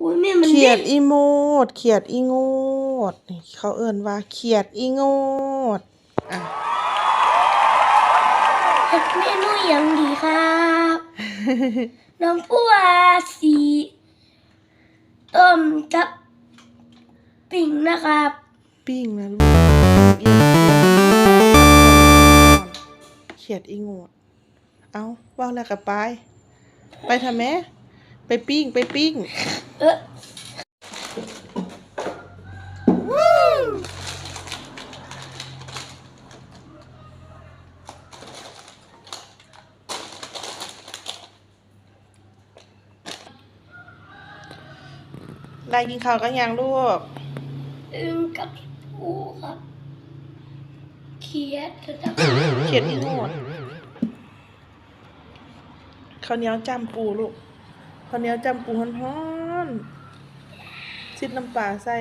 อุ้ยแม่มันเขียดเด้งอีโมดเขียดอีโงดนี่เขาเอิ้นว่าเขียดอีโงดอะเฮ็ดเมนูหยังดีครับน้องผู้ว่าสีต้มกับปิ่งนะครับ ปิ้งนะลูกเอียงเขียดอีโงดเอาว่าแล้วก็ไป ไปทำแม่ ไปปิ้ง ไปปิ้ง เออได้กินข้าวกันยังลูกอึ้งกับปูครับเขียดนะครับเขียดอีโงดข้าวเหนียวจำปูลูก ข้าวเหนียวจำปูฮ้อนๆซิดน้ำปลาใส่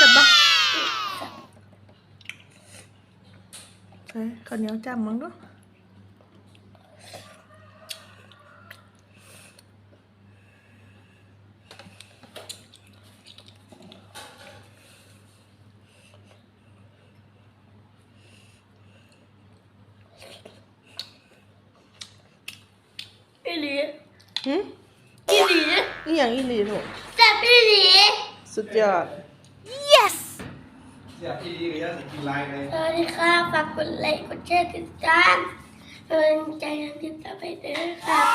จับปะเฮ้ยข้าวเหนียวจำมั้งเนา อีหลีหึอีหลีนี่อย่างอีหลีลูกแซ่บอีหลีสุดยอด yes เสียพี่ดีก็ยังสิกินลายเลยสวัสดีครับฝากกดไลค์กดแชร์กดติดตามเป็นกำลังใจให้ทีมต่อไปด้วยครับสวัสดีครับบ๊ายบาย